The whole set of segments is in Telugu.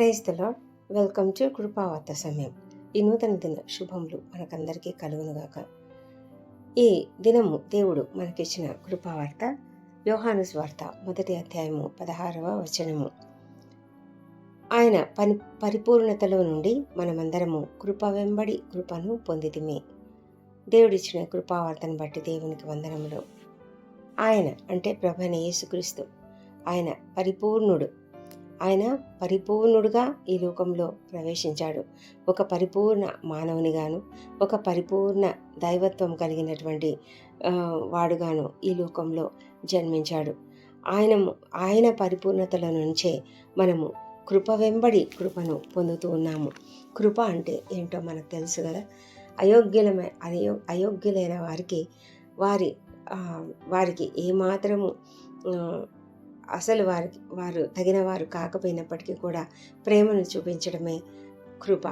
క్రైస్తలో వెల్కమ్ టు కృపావార్త సమయం. ఈ నూతన దిన శుభములు మనకందరికీ కలుగునుగాక. ఈ దినము దేవుడు మనకిచ్చిన కృపావార్త యోహాను స్వార్త మొదటి అధ్యాయము పదహారవ వచనము. ఆయన పని పరిపూర్ణతలో నుండి మనమందరము కృప వెంబడి కృపను పొందితిమే. దేవుడిచ్చిన కృపావార్తను బట్టి దేవునికి వందనములు. ఆయన అంటే ప్రభైన యేసుక్రీస్తు. ఆయన పరిపూర్ణుడు. ఆయన పరిపూర్ణుడుగా ఈ లోకంలో ప్రవేశించాడు. ఒక పరిపూర్ణ మానవునిగాను ఒక పరిపూర్ణ దైవత్వం కలిగినటువంటి వాడుగాను ఈ లోకంలో జన్మించాడు. ఆయన ఆయన పరిపూర్ణతల నుంచే మనము కృప వెంబడి కృపను పొందుతూ ఉన్నాము. కృప అంటే ఏంటో మనకు తెలుసు కదా? అయోగ్యులమే అయో అయోగ్యులైన వారికి వారి వారికి ఏమాత్రము అసలు వారికి వారు తగిన వారు కాకపోయినప్పటికీ కూడా ప్రేమను చూపించడమే కృప.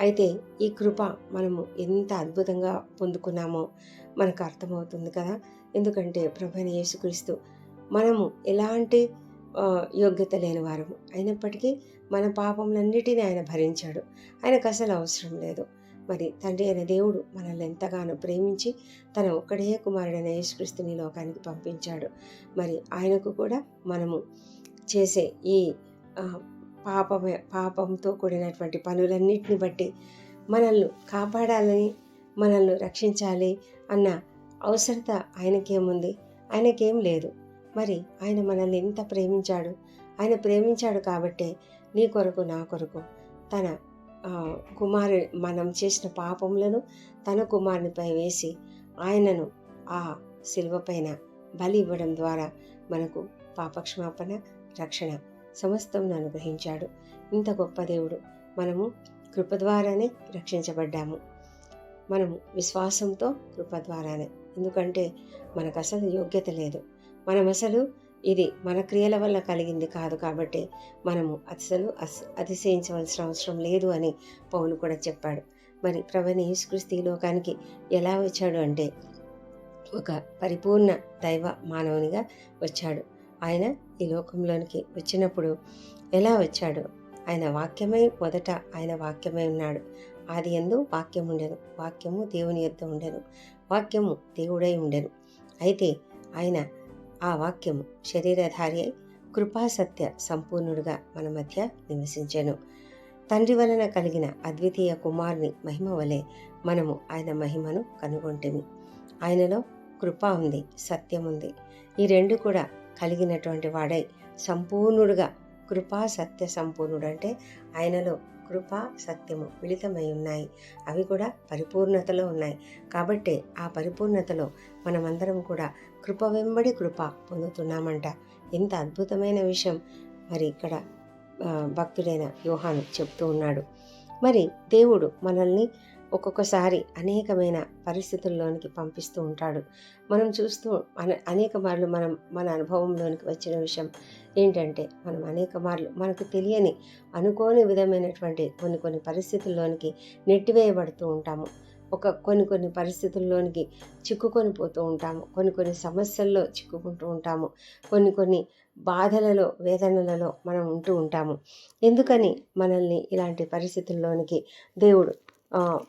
అయితే ఈ కృప మనము ఎంత అద్భుతంగా పొందుకున్నామో మనకు అర్థమవుతుంది కదా? ఎందుకంటే ప్రభుని యేసుక్రీస్తు మనము ఎలాంటి యోగ్యత లేని వారము అయినప్పటికీ మన పాపములన్నిటినీ ఆయన భరించాడు. ఆయనకు అసలు అవసరం లేదు. మరి తండ్రి అయిన దేవుడు మనల్ని ఎంతగానో ప్రేమించి తన ఒక్కడే కుమారుడైన యేసుక్రీస్తుని లోకానికి పంపించాడు. మరి ఆయనకు కూడా మనము చేసే ఈ పాపమే పాపంతో కూడినటువంటి పనులన్నిటిని బట్టి మనల్ని కాపాడాలని మనల్ని రక్షించాలి అన్న అవసరత ఆయనకేముంది? ఆయనకేం లేదు. మరి ఆయన మనల్ని ఎంత ప్రేమించాడు? ఆయన ప్రేమించాడు కాబట్టే నీ కొరకు నా కొరకు తన కుమారు మనం చేసిన పాపములను తన కుమారునిపై వేసి ఆయనను ఆ శిల్వపైన బలి ఇవ్వడం ద్వారా మనకు పాపక్షమాపణ రక్షణ సమస్తం అనుగ్రహించాడు. ఇంత గొప్ప దేవుడు. మనము కృప ద్వారానే రక్షించబడ్డాము. మనము విశ్వాసంతో కృప ద్వారానే. ఎందుకంటే మనకు అసలు యోగ్యత లేదు. మనం అసలు ఇది మన క్రియల వల్ల కలిగింది కాదు కాబట్టి మనము అసలు అస్ అతిశయించవలసిన అవసరం లేదు అని పౌలు కూడా చెప్పాడు. మరి ప్రవణ యేసుక్రీస్తు లోకానికి ఎలా వచ్చాడు అంటే ఒక పరిపూర్ణ దైవ మానవునిగా వచ్చాడు. ఆయన ఈ లోకంలోనికి వచ్చినప్పుడు ఎలా వచ్చాడు? ఆయన వాక్యమై మొదట ఆయన వాక్యమై ఉన్నాడు. ఆది ఎందు వాక్యం ఉండెను. వాక్యము దేవుని యొద్ద ఉండెను. వాక్యము దేవుడై ఉండెను. అయితే ఆయన ఆ వాక్యము శరీరధారి అయి కృపాసత్య సంపూర్ణుడుగా మన మధ్య నివసించెను. తండ్రి వలన కలిగిన అద్వితీయ కుమారుని మహిమ వలె మనము ఆయన మహిమను కనుగొంటిమి. ఆయనలో కృప ఉంది సత్యం ఉంది. ఈ రెండు కూడా కలిగినటువంటి వాడై సంపూర్ణుడుగా కృపా సత్య సంపూర్ణుడు అంటే ఆయనలో కృప సత్యము మిళితమై ఉన్నాయి. అవి కూడా పరిపూర్ణతలో ఉన్నాయి. కాబట్టి ఆ పరిపూర్ణతలో మనమందరం కూడా కృప వెంబడి కృప పొందుతున్నామంట. ఎంత అద్భుతమైన విషయం మరి ఇక్కడ భక్తుడైన యోహాను చెప్తూ ఉన్నాడు. మరి దేవుడు మనల్ని ఒక్కొక్కసారి అనేకమైన పరిస్థితుల్లోనికి పంపిస్తూ ఉంటాడు. మనం చూస్తూ అనే అనేక మార్లు మనం మన అనుభవంలోనికి వచ్చిన విషయం ఏంటంటే మనం అనేక మార్లు మనకు తెలియని అనుకోని విధమైనటువంటి కొన్ని కొన్ని పరిస్థితుల్లోనికి నెట్టివేయబడుతూ ఉంటాము. ఒక కొన్ని కొన్ని పరిస్థితుల్లోనికి చిక్కుకొని పోతూ ఉంటాము. కొన్ని కొన్ని సమస్యల్లో చిక్కుకుంటూ ఉంటాము. కొన్ని కొన్ని బాధలలో వేదనలలో మనం ఉంటూ ఉంటాము. ఎందుకని మనల్ని ఇలాంటి పరిస్థితుల్లోనికి దేవుడు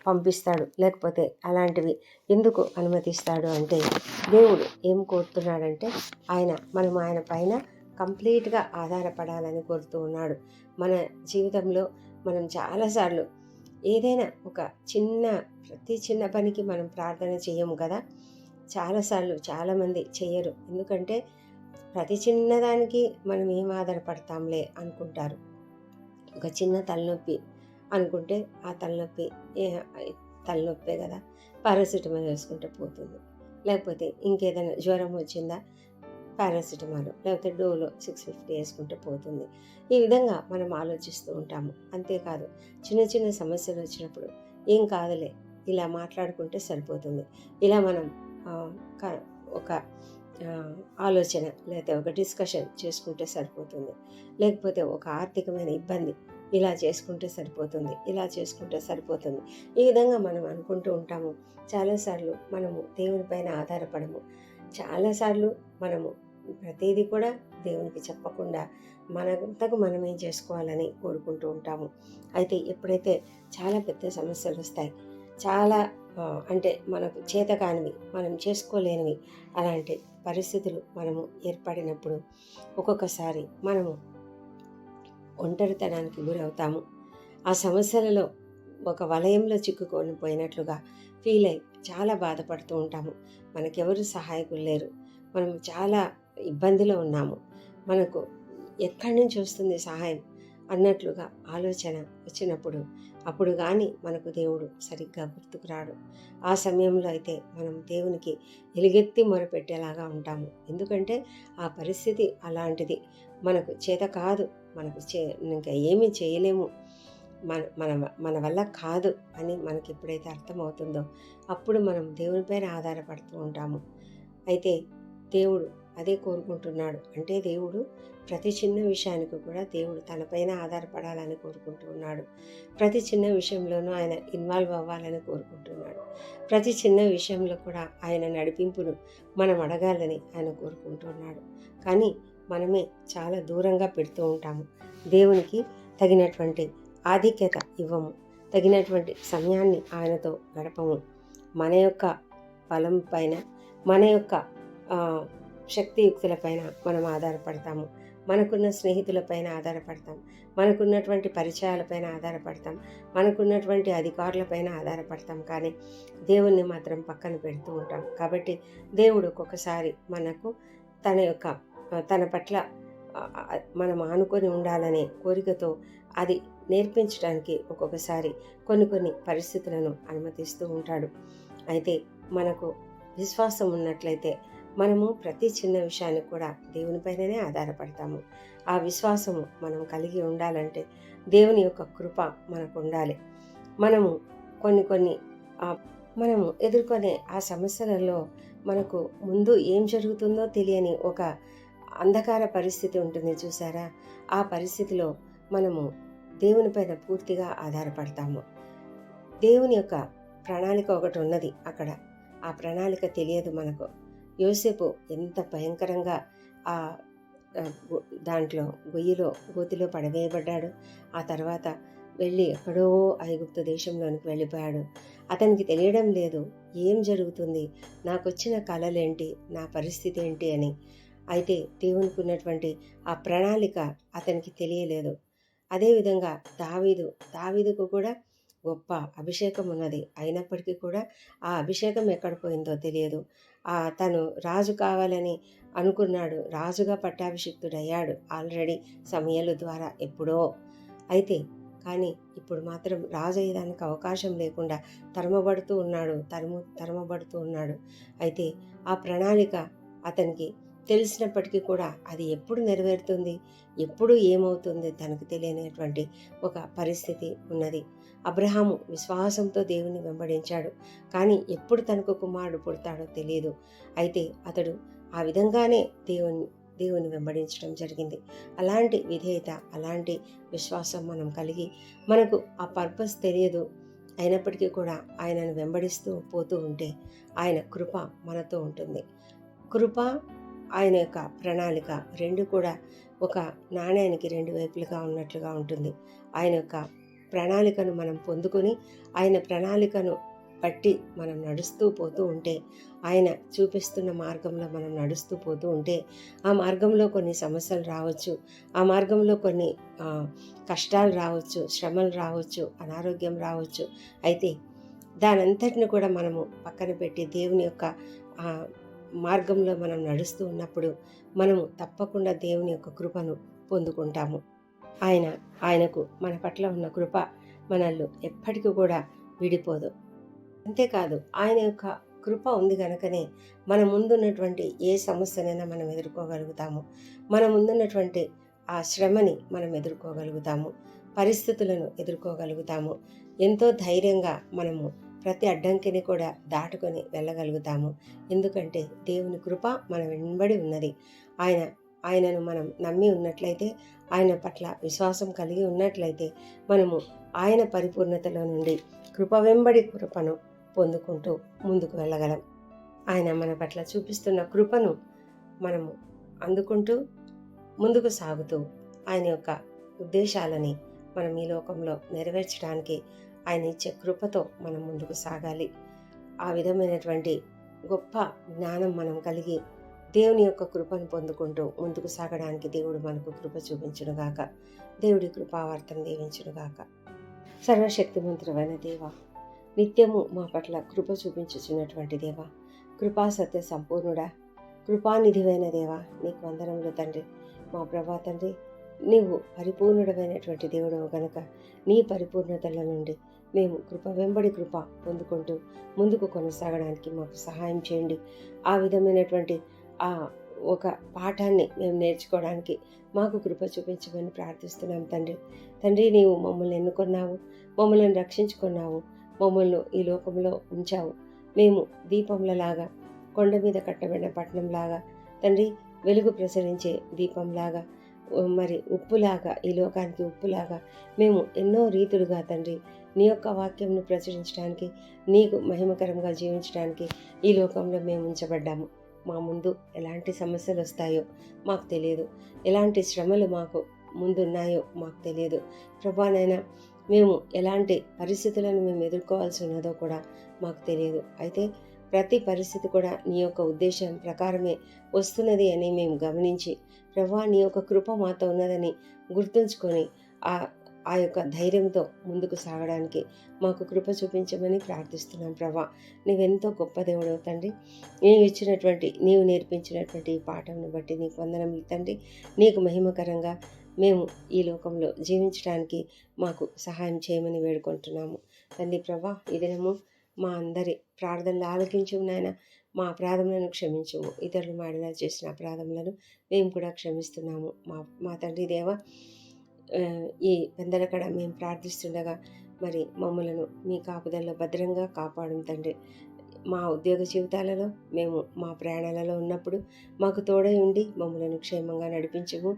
పంపిస్తాడు. లేకపోతే అలాంటివి ఎందుకు అనుమతిస్తాడు అంటే దేవుడు ఏం కోరుతున్నాడంటే ఆయన మనం ఆయన పైన కంప్లీట్గా ఆధారపడాలని కోరుతూ ఉన్నాడు. మన జీవితంలో మనం చాలాసార్లు ఏదైనా ఒక చిన్న ప్రతి చిన్న పనికి మనం ప్రార్థన చేయము కదా? చాలాసార్లు చాలామంది చేయరు. ఎందుకంటే ప్రతి చిన్నదానికి మనం ఏం ఆధారపడతాంలే అనుకుంటారు. ఒక చిన్న తలనొప్పి అనుకుంటే ఆ తలనొప్పి తలనొప్పే కదా పారాసిటమాల్ వేసుకుంటే పోతుంది. లేకపోతే ఇంకేదైనా జ్వరం వచ్చిందా పారాసిటమాల్ లేకపోతే డోలో సిక్స్ ఫిఫ్టీ వేసుకుంటే పోతుంది. ఈ విధంగా మనం ఆలోచిస్తూ ఉంటాము. అంతేకాదు చిన్న చిన్న సమస్యలు వచ్చినప్పుడు ఏం కాదులే ఇలా మాట్లాడుకుంటే సరిపోతుంది. ఇలా మనం ఒక ఆలోచన లేకపోతే ఒక డిస్కషన్ చేసుకుంటే సరిపోతుంది. లేకపోతే ఒక ఆర్థికమైన ఇబ్బంది ఇలా చేసుకుంటే సరిపోతుంది ఇలా చేసుకుంటే సరిపోతుంది. ఈ విధంగా మనం అనుకుంటూ ఉంటాము చాలాసార్లు మనము దేవునిపైన ఆధారపడము. చాలాసార్లు మనము ప్రతిదీ కూడా దేవునికి చెప్పకుండా మనంతకు మనం ఏం చేసుకోవాలని కోరుకుంటూ ఉంటాము. అయితే ఎప్పుడైతే చాలా పెద్ద సమస్యలు వస్తాయి చాలా అంటే మనకు చేత కానివి మనం చేసుకోలేనివి అలాంటి పరిస్థితులు మనము ఏర్పడినప్పుడు ఒక్కొక్కసారి మనము ఒంటరితనానికి గురవుతాము. ఆ సమస్యలలో ఒక వలయంలో చిక్కుకొని పోయినట్లుగా ఫీల్ అయి చాలా బాధపడుతూ ఉంటాము. మనకెవరు సహాయకులు లేరు. మనం చాలా ఇబ్బందిలో ఉన్నాము. మనకు ఎక్కడి నుంచి వస్తుంది సహాయం అన్నట్లుగా ఆలోచన వచ్చినప్పుడు అప్పుడు కానీ మనకు దేవుడు సరిగ్గా గుర్తుకు రాడు. ఆ సమయంలో అయితే మనం దేవునికి ఎలుగెత్తి మొరపెట్టేలాగా ఉంటాము. ఎందుకంటే ఆ పరిస్థితి అలాంటిది. మనకు చేత కాదు. మనకు చే ఇంకా ఏమీ చేయలేము. మన మన మన వల్ల కాదు అని మనకి ఎప్పుడైతే అర్థమవుతుందో అప్పుడు మనం దేవునిపైన ఆధారపడుతూ ఉంటాము. అయితే దేవుడు అదే కోరుకుంటున్నాడు. అంటే దేవుడు ప్రతి చిన్న విషయానికి కూడా దేవుడు తనపైన ఆధారపడాలని కోరుకుంటూ ఉన్నాడు. ప్రతి చిన్న విషయంలోనూ ఆయన ఇన్వాల్వ్ అవ్వాలని కోరుకుంటున్నాడు. ప్రతి చిన్న విషయంలో కూడా ఆయన నడిపింపును మనం అడగాలని ఆయన కోరుకుంటున్నాడు. కానీ మనమే చాలా దూరంగా పెడుతూ ఉంటాము. దేవునికి తగినటువంటి ఆధిక్యత ఇవ్వము. తగినటువంటి సమయాన్ని ఆయనతో గడపము. మన యొక్క బలం పైన మన యొక్క శక్తియుక్తులపైన మనం ఆధారపడతాము. మనకున్న స్నేహితులపైన ఆధారపడతాం. మనకున్నటువంటి పరిచయాలపైన ఆధారపడతాం. మనకున్నటువంటి అధికారులపైన ఆధారపడతాం. కానీ దేవుణ్ణి మాత్రం పక్కన పెడుతూ ఉంటాం. కాబట్టి దేవుడు ఒక్కొక్కసారి మనకు తన యొక్క తన పట్ల మనం ఆనుకొని ఉండాలనే కోరికతో అది నేర్పించడానికి ఒక్కొక్కసారి కొన్ని కొన్ని పరిస్థితులను అనుమతిస్తూ ఉంటాడు. అయితే మనకు విశ్వాసం ఉన్నట్లయితే మనము ప్రతి చిన్న విషయానికి కూడా దేవునిపైననే ఆధారపడతాము. ఆ విశ్వాసము మనం కలిగి ఉండాలంటే దేవుని యొక్క కృప మనకు ఉండాలి. మనము కొన్ని కొన్ని మనము ఎదుర్కొనే ఆ సమస్యలలో మనకు ముందు ఏం జరుగుతుందో తెలియని ఒక అంధకార పరిస్థితి ఉంటుంది చూసారా? ఆ పరిస్థితిలో మనము దేవుని పైన పూర్తిగా ఆధారపడతాము. దేవుని యొక్క ప్రణాళిక ఒకటి ఉన్నది అక్కడ. ఆ ప్రణాళిక తెలియదు మనకు. యోసేపు ఎంత భయంకరంగా ఆ దాంట్లో గొయ్యిలో గోతిలో పడవేయబడ్డాడు. ఆ తర్వాత వెళ్ళి ఎక్కడో ఐగుప్తు దేశంలోనికి వెళ్ళిపోయాడు. అతనికి తెలియడం లేదు ఏం జరుగుతుంది? నాకు వచ్చిన కళలేంటి నా పరిస్థితి ఏంటి అని. అయితే దేవునికి ఉన్నటువంటి ఆ ప్రణాళిక అతనికి తెలియలేదు. అదేవిధంగా దావీదు దావీదుకు కూడా గొప్ప అభిషేకం ఉన్నది. అయినప్పటికీ కూడా ఆ అభిషేకం ఎక్కడ పోయిందో తెలియదు. ఆ తను రాజు కావాలని అనుకున్నాడు. రాజుగా పట్టాభిషిక్తుడయ్యాడు ఆల్రెడీ సమయాల ద్వారా ఎప్పుడో. అయితే కానీ ఇప్పుడు మాత్రం రాజు అయ్యేదానికి అవకాశం లేకుండా తరమబడుతూ ఉన్నాడు. తరము తరమబడుతూ ఉన్నాడు. అయితే ఆ ప్రణాళిక అతనికి తెలిసినప్పటికీ కూడా అది ఎప్పుడు నెరవేరుతుంది ఎప్పుడు ఏమవుతుంది తనకు తెలియనటువంటి ఒక పరిస్థితి ఉన్నది. అబ్రహాము విశ్వాసంతో దేవుని వెంబడించాడు. కానీ ఎప్పుడు తనకు కుమారుడు పుడతాడో తెలియదు. అయితే అతడు ఆ విధంగానే దేవుని దేవుని వెంబడించడం జరిగింది. అలాంటి విధేయత అలాంటి విశ్వాసం మనం కలిగి మనకు ఆ పర్పస్ తెలియదు. అయినప్పటికీ కూడా ఆయనను వెంబడిస్తూ పోతూ ఉంటే ఆయన కృప మనతో ఉంటుంది. కృప ఆయన యొక్క ప్రణాళిక రెండు కూడా ఒక నాణ్యానికి రెండు వైపులుగా ఉన్నట్లుగా ఉంటుంది. ఆయన యొక్క ప్రణాళికను మనం పొందుకొని ఆయన ప్రణాళికను బట్టి మనం నడుస్తూ పోతూ ఉంటే ఆయన చూపిస్తున్న మార్గంలో మనం నడుస్తూ పోతూ ఉంటే ఆ మార్గంలో కొన్ని సమస్యలు రావచ్చు ఆ మార్గంలో కొన్ని కష్టాలు రావచ్చు శ్రమలు రావచ్చు అనారోగ్యం రావచ్చు. అయితే దానంతటిని కూడా మనము పక్కన పెట్టి దేవుని యొక్క మార్గంలో మనం నడుస్తూ ఉన్నప్పుడు మనము తప్పకుండా దేవుని యొక్క కృపను పొందుకుంటాము. ఆయన ఆయనకు మన పట్ల ఉన్న కృప మనల్ని ఎప్పటికీ కూడా విడిపోదు. అంతేకాదు ఆయన యొక్క కృప ఉంది కనుకనే మన ముందున్నటువంటి ఏ సమస్యనైనా మనం ఎదుర్కోగలుగుతాము. మన ముందున్నటువంటి ఆ శ్రమని మనం ఎదుర్కోగలుగుతాము. పరిస్థితులను ఎదుర్కోగలుగుతాము. ఎంతో ధైర్యంగా మనము ప్రతి అడ్డంకిని కూడా దాటుకొని వెళ్ళగలుగుతాము. ఎందుకంటే దేవుని కృప మన వెంబడి ఉన్నది. ఆయన ఆయనను మనం నమ్మి ఉన్నట్లయితే ఆయన పట్ల విశ్వాసం కలిగి ఉన్నట్లయితే మనము ఆయన పరిపూర్ణతలో నుండి కృప వెంబడి కృపను పొందుకుంటూ ముందుకు వెళ్ళగలం. ఆయన మన పట్ల చూపిస్తున్న కృపను మనము అందుకుంటూ ముందుకు సాగుతూ ఆయన యొక్క ఉద్దేశాలని మనం ఈ లోకంలో నెరవేర్చడానికి ఆయన ఇచ్చే కృపతో మనం ముందుకు సాగాలి. ఆ విధమైనటువంటి గొప్ప జ్ఞానం మనం కలిగి దేవుని యొక్క కృపను పొందుకుంటూ ముందుకు సాగడానికి దేవుడు మనకు కృప చూపించునుగాక. దేవుడి కృపావార్తం దీవించునుగాక. సర్వశక్తిమంతుడమైన దేవ నిత్యము మా పట్ల కృప చూపించుచున్నటువంటి దేవ కృపా సత్య సంపూర్ణుడా కృపానిధివైన దేవ నీకు వందనములు తండ్రి. మా ప్రభా తండ్రి నీవు పరిపూర్ణుడమైనటువంటి దేవుడు గనుక నీ పరిపూర్ణతల నుండి మేము కృప వెంబడి కృప పొందుకుంటూ ముందుకు కొనసాగడానికి మాకు సహాయం చేయండి. ఆ విధమైనటువంటి ఆ ఒక పాఠాన్ని మేము నేర్చుకోవడానికి మాకు కృప చూపించమని ప్రార్థిస్తున్నాం తండ్రి. తండ్రి నీవు మమ్మల్ని ఎన్నుకున్నావు మమ్మల్ని రక్షించుకున్నావు మమ్మల్ని ఈ లోకంలో ఉంచావు. మేము దీపంలలాగా కొండ మీద కట్టబడిన పట్టణంలాగా తండ్రి వెలుగు ప్రసరించే దీపంలాగా మరి ఉప్పులాగా ఈ లోకానికి ఉప్పులాగా మేము ఎన్నో రీతులుగా తండ్రి నీ యొక్క వాక్యంను ప్రచురించడానికి నీకు మహిమకరంగా జీవించడానికి ఈ లోకంలో మేము ఉంచబడ్డాము. మా ముందు ఎలాంటి సమస్యలు వస్తాయో మాకు తెలియదు. ఎలాంటి శ్రమలు మాకు ముందున్నాయో మాకు తెలియదు. ప్రభానైనా మేము ఎలాంటి పరిస్థితులను మేము ఎదుర్కోవాల్సి ఉన్నదో కూడా మాకు తెలియదు. అయితే ప్రతి పరిస్థితి కూడా నీ యొక్క ఉద్దేశం ప్రకారమే వస్తున్నది అని మేము గమనించి ప్రభా నీ యొక్క కృప మాతో ఉన్నదని గుర్తుంచుకొని ఆ ఆ యొక్క ధైర్యంతో ముందుకు సాగడానికి మాకు కృప చూపించమని ప్రార్థిస్తున్నాం ప్రభా. నీవెంతో గొప్ప దేవుడవు తండ్రి. నీవు ఇచ్చినటువంటి నీవు నేర్పించినటువంటి ఈ పాఠంను బట్టి నీకు వందనం తండ్రి. నీకు మహిమకరంగా మేము ఈ లోకంలో జీవించడానికి మాకు సహాయం చేయమని వేడుకుంటున్నాము. తండ్రి ప్రభా ఈ దినము మా అందరి ప్రార్థనలు ఆలకించు నాయన. మా అపరాధములను క్షమించము. ఇతరులు మాడిలా చేసిన అపరాధములను మేము కూడా క్షమిస్తున్నాము. మా మా తండ్రి దేవ ఈ పెందలకడ మేము ప్రార్థిస్తుండగా మరి మమ్మలను మీ కాపుదల్లో భద్రంగా కాపాడం తండ్రి. మా ఉద్యోగ జీవితాలలో మేము మా ప్రయాణాలలో ఉన్నప్పుడు మాకు తోడై ఉండి మమ్మలను క్షేమంగా నడిపించము.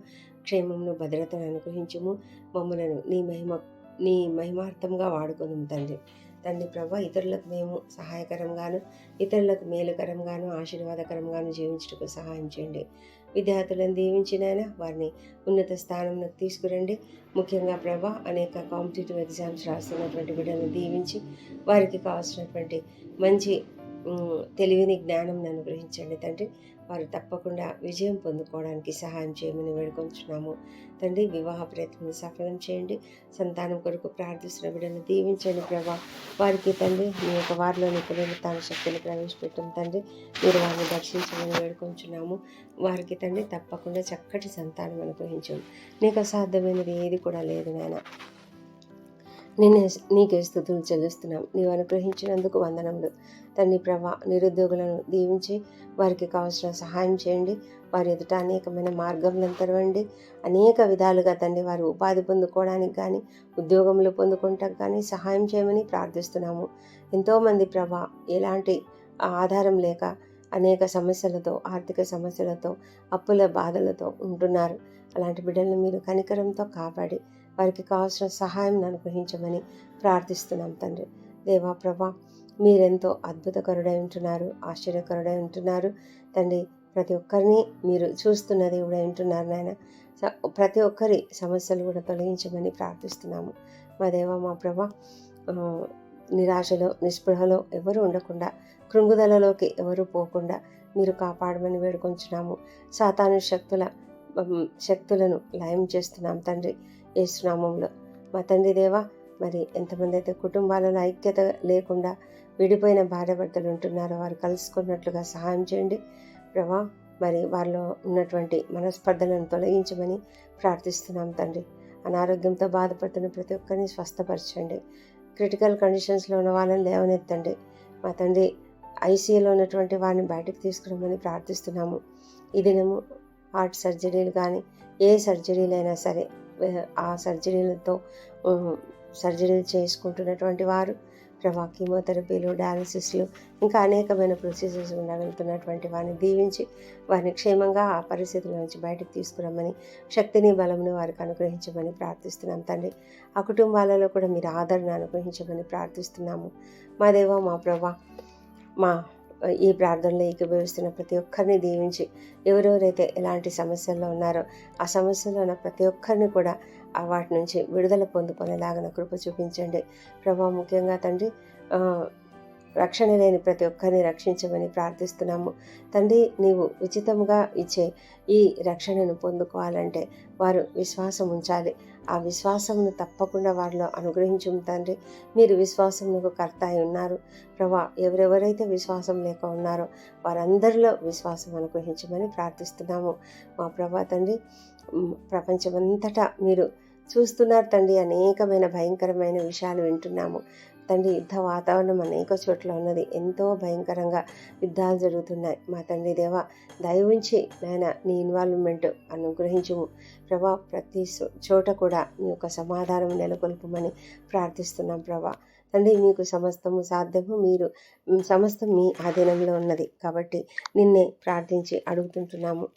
క్షేమమును భద్రతను అనుగ్రహించము. మమ్మలను నీ మహిమ నీ మహిమార్థంగా వాడుకొని తండ్రి. తండ్రి ప్రభా ఇతరులకు మేము సహాయకరంగాను ఇతరులకు మేలుకరంగాను ఆశీర్వాదకరంగాను జీవించటకు సహాయం చేయండి. విద్యార్థులను దీవించిన ఆయన వారిని ఉన్నత స్థానంలోకి తీసుకురండి. ముఖ్యంగా ప్రభా అనేక కాంపిటేటివ్ ఎగ్జామ్స్ రాస్తున్నటువంటి బిడ్డలను దీవించి వారికి కావాల్సినటువంటి మంచి తెలివిని జ్ఞానం అనుగ్రహించండి తండ్రి. వారు తప్పకుండా విజయం పొందుకోవడానికి సహాయం చేయమని వేడుకొంచున్నాము. తండ్రి వివాహ ప్రయత్నం సఫలం చేయండి. సంతానం కొరకు ప్రార్థిస్తున్న బిడ్డను దీవించండి ప్రభా. వారికి తండ్రి మీ యొక్క వారిలోని పునరుత్న శక్తిని ప్రవేశపెట్టడం తండ్రి మీరు వారిని దర్శించమని వేడుకొంచున్నాము. వారికి తండ్రి తప్పకుండా చక్కటి సంతానం అనుగ్రహించండి. నీకు అసాధ్యమైనది ఏది కూడా లేదు నాయన. నేను నీకే స్థుతులు చెల్లిస్తున్నాం. నీవు అనుగ్రహించినందుకు వందనములు. తండ్రి ప్రభా నిరుద్యోగులను దీవించి వారికి కావాల్సిన సహాయం చేయండి. వారి ఎదుట అనేకమైన మార్గములను తెరవండి. అనేక విధాలుగా తండ్రి వారు ఉపాధి పొందుకోవడానికి కానీ ఉద్యోగములు పొందుకోవటానికి కానీ సహాయం చేయమని ప్రార్థిస్తున్నాము. ఎంతోమంది ప్రభా ఎలాంటి ఆధారం లేక అనేక సమస్యలతో ఆర్థిక సమస్యలతో అప్పుల బాధలతో ఉంటున్నారు. అలాంటి బిడ్డలను మీరు కనికరంతో కాపాడి వారికి కావాల్సిన సహాయం అనుగ్రహించమని ప్రార్థిస్తున్నాం తండ్రి. దేవా ప్రభా మీరెంతో అద్భుతకరుడై ఉంటున్నారు ఆశ్చర్యకరుడై ఉంటున్నారు. తండ్రి ప్రతి ఒక్కరిని మీరు చూస్తున్న దేవుడై ఉంటున్నారు నాయన. ప్రతి ఒక్కరి సమస్యలు కూడా తొలగించమని ప్రార్థిస్తున్నాము. మా దేవ మా ప్రభ నిరాశలో నిస్పృహలో ఎవరు ఉండకుండా కృంగుదలలోకి ఎవరు పోకుండా మీరు కాపాడమని వేడుకొంచున్నాము. సాతాను శక్తుల శక్తులను లయం చేస్తున్నాం తండ్రి. ఏసునామంలో మా తండ్రి దేవా మరి ఎంతమంది అయితే కుటుంబాలలో ఐక్యత లేకుండా విడిపోయిన భార్యభర్తలు ఉంటున్నారో వారు కలుసుకున్నట్లుగా సహాయం చేయండి. ప్రభా మరి వారిలో ఉన్నటువంటి మనస్పర్ధలను తొలగించమని ప్రార్థిస్తున్నాం తండ్రి. అనారోగ్యంతో బాధపడుతున్న ప్రతి ఒక్కరిని స్వస్థపరచండి. క్రిటికల్ కండిషన్స్లో ఉన్న వాళ్ళని లేవనెత్తండి. మా తండ్రి ఐసీయూలో ఉన్నటువంటి వారిని బయటకు తీసుకురమ్మని ప్రార్థిస్తున్నాము. ఈ దినము హార్ట్ సర్జరీలు కానీ ఏ సర్జరీలైనా సరే ఆ సర్జరీలతో సర్జరీలు చేసుకుంటున్నటువంటి వారు ప్రభా కీమోథెరపీలు డయాలసిస్లు ఇంకా అనేకమైన ప్రొసీజర్స్ గుండా వెళ్తున్నటువంటి వారిని దీవించి వారిని క్షేమంగా ఆ పరిస్థితుల నుంచి బయటకు తీసుకురమ్మని శక్తిని బలమును వారికి అనుగ్రహించమని ప్రార్థిస్తున్నాం తండ్రి. ఆ కుటుంబాలలో కూడా మీరు ఆదరణ అనుగ్రహించమని ప్రార్థిస్తున్నాము. మా దేవ మా ప్రభా మా ఈ ప్రార్థనలో ఏకీభవిస్తున్న ప్రతి ఒక్కరిని దీవించి ఎవరెవరైతే ఎలాంటి సమస్యల్లో ఉన్నారో ఆ సమస్యలో ఉన్న ప్రతి ఒక్కరిని కూడా ఆ వాటి నుంచి విడుదల పొందుకునేలాగా కృప చూపించండి. ప్రభా ముఖ్యంగా తండ్రి రక్షణ లేని ప్రతి ఒక్కరిని రక్షించమని ప్రార్థిస్తున్నాము. తండ్రి నీవు ఉచితంగా ఇచ్చే ఈ రక్షణను పొందుకోవాలంటే వారు విశ్వాసం ఉంచాలి. ఆ విశ్వాసమును తప్పకుండా వారిలో అనుగ్రహించు తండ్రి. మీరు విశ్వాసమునకు కర్త అయి ఉన్నారు. ప్రభా ఎవరెవరైతే విశ్వాసం లేక ఉన్నారో వారందరిలో విశ్వాసం అనుగ్రహించమని ప్రార్థిస్తున్నాము. మా ప్రభా తండ్రి ప్రపంచమంతటా మీరు చూస్తున్నారు తండ్రి. అనేకమైన భయంకరమైన విషయాలు వింటున్నాము. తండ్రి యుద్ధ వాతావరణం అనేక చోట్ల ఉన్నది. ఎంతో భయంకరంగా యుద్ధాలు జరుగుతున్నాయి. మా తండ్రి దేవ దయ నాయన నీ ఇన్వాల్వ్మెంట్ అనుగ్రహించుము. ప్రభా ప్రతి సో- చోట కూడా మీ యొక్క సమాధానం నెలకొల్పమని ప్రార్థిస్తున్నాం ప్రభా. తండ్రి మీకు సమస్తము సాధ్యము. మీరు సమస్తం మీ ఆధీనంలో ఉన్నది కాబట్టి నిన్నే ప్రార్థించి అడుగుతుంటున్నాము.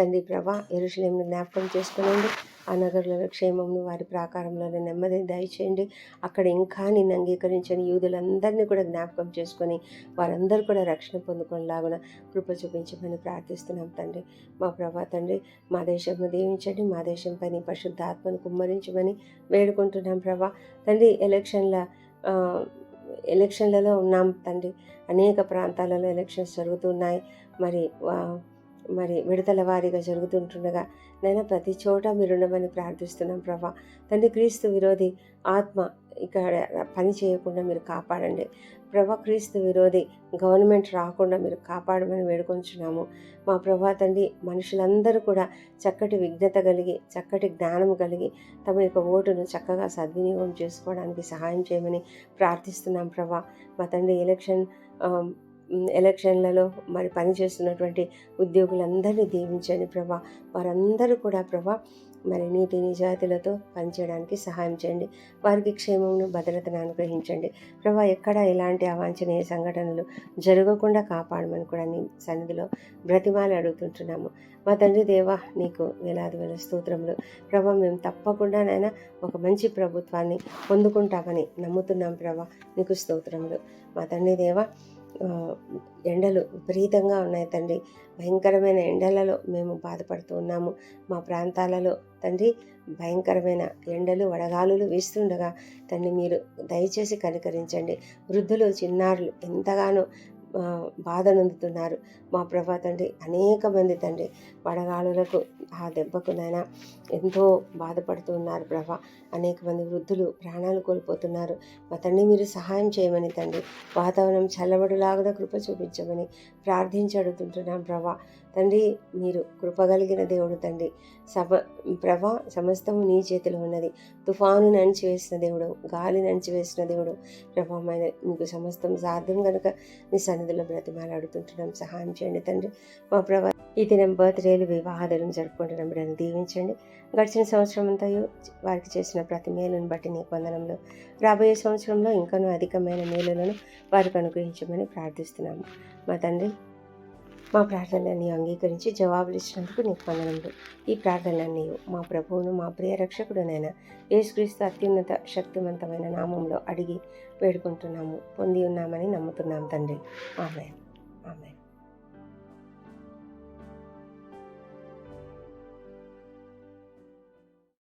తండ్రి ప్రభా ఎరుషలేంను జ్ఞాపకం చేసుకునండి. ఆ నగరులలో క్షేమంను వారి ప్రాకారంలోనే నెమ్మది దయచేయండి. అక్కడ ఇంకా నిన్ను అంగీకరించని యూదులందరినీ కూడా జ్ఞాపకం చేసుకొని వారందరూ కూడా రక్షణ పొందుకునేలాగున కృప చూపించమని ప్రార్థిస్తున్నాం తండ్రి. మా ప్రభా తండ్రి మా దేశంను దీవించండి మా దేశంపై నీ కుమ్మరించమని వేడుకుంటున్నాం ప్రభా. తండ్రి ఎలక్షన్ల ఎలక్షన్లలో ఉన్నాం తండ్రి. అనేక ప్రాంతాలలో ఎలక్షన్స్ జరుగుతున్నాయి. మరి మరి విడతల వారీగా జరుగుతుంటుండగా నైనా ప్రతి చోట మీరు ఉండమని ప్రార్థిస్తున్నాం ప్రభా. తండ్రి క్రీస్తు విరోధి ఆత్మ ఇక్కడ పని చేయకుండా మీరు కాపాడండి. ప్రభా క్రీస్తు విరోధి గవర్నమెంట్ రాకుండా మీరు కాపాడమని వేడుకొంచున్నాము. మా ప్రభా తండ్రి మనుషులందరూ కూడా చక్కటి విఘ్నత కలిగి చక్కటి జ్ఞానం కలిగి తమ యొక్క ఓటును చక్కగా సద్వినియోగం చేసుకోవడానికి సహాయం చేయమని ప్రార్థిస్తున్నాం ప్రభా. మా తండ్రి ఎలక్షన్ ఎలక్షన్లలో మరి పనిచేస్తున్నటువంటి ఉద్యోగులందరినీ దీవించండి ప్రభా. వారందరూ కూడా ప్రభా మరి నీతి నిజాయితీలతో పనిచేయడానికి సహాయం చేయండి. వారికి క్షేమమును భద్రతను అనుగ్రహించండి. ప్రభా ఎక్కడ ఎలాంటి అవాంఛనీయ సంఘటనలు జరగకుండా కాపాడమని కూడా నీ సన్నిధిలో బ్రతిమాలి అడుగుతుంటున్నాము. మా తండ్రి దేవ నీకు వేలాది వేల స్తోత్రములు. ప్రభా మేము తప్పకుండా నాయన ఒక మంచి ప్రభుత్వాన్ని పొందుకుంటామని నమ్ముతున్నాం ప్రభా. నీకు స్తోత్రములు. మా తండ్రి దేవా ఎండలు విపరీతంగా ఉన్నాయి తండ్రి. భయంకరమైన ఎండలలో మేము బాధపడుతూ ఉన్నాము. మా ప్రాంతాలలో తండ్రి భయంకరమైన ఎండలు వడగాలులు వీస్తుండగా తండ్రి మీరు దయచేసి కనికరించండి. వృద్ధులు చిన్నారులు ఎంతగానో బాధనందుతున్నారు. బాధ నొందుతున్నారు మా ప్రభా తండ్రి అనేక మంది తండ్రి వడగాలులకు ఆ దెబ్బకు నాయన ఎంతో బాధపడుతూ ఉన్నారు ప్రభా. అనేక మంది వృద్ధులు ప్రాణాలు కోల్పోతున్నారు. మా తండ్రి మీరు సహాయం చేయమని తండ్రి వాతావరణం చల్లబడులాగా కృప చూపించమని ప్రార్థించి అడుగుతుంటున్నాం ప్రభా. తండ్రి మీరు కృపగలిగిన దేవుడు తండ్రి. సమ ప్రభ సమస్తము నీ చేతిలో ఉన్నది. తుఫాను నడిచివేసిన దేవుడు గాలి నడిచివేసిన దేవుడు. ప్రభా మీకు సమస్తం సాధ్యం కనుక నీ సన్నిధిలో బ్రతిమాలు అడుగుతుంటున్నాం సహాయం చేయండి తండ్రి. మా ప్రభ ఈ దినం బర్త్డేలు వివాహాలను జరుపుకుంటున్నాం. బిడ్డను దీవించండి. గడిచిన సంవత్సరం అంతా వారికి చేసిన ప్రతి మేలును బట్టి నీ వందనంలో రాబోయే సంవత్సరంలో ఇంకనూ అధికమైన మేలులను వారికి అనుగ్రహించమని ప్రార్థిస్తున్నాము మా తండ్రి మా ప్రార్థనని అంగీకరించి జవాబులు ఇచ్చినందుకు నీకు వందనములు. ఈ ప్రార్థనని మా ప్రభువును మా ప్రియ రక్షకుడునైన యేసుక్రీస్తు అత్యున్నత శక్తివంతమైన నామంలో అడిగి వేడుకుంటున్నాము. పొంది ఉన్నామని నమ్ముతున్నాం తండ్రి. ఆమె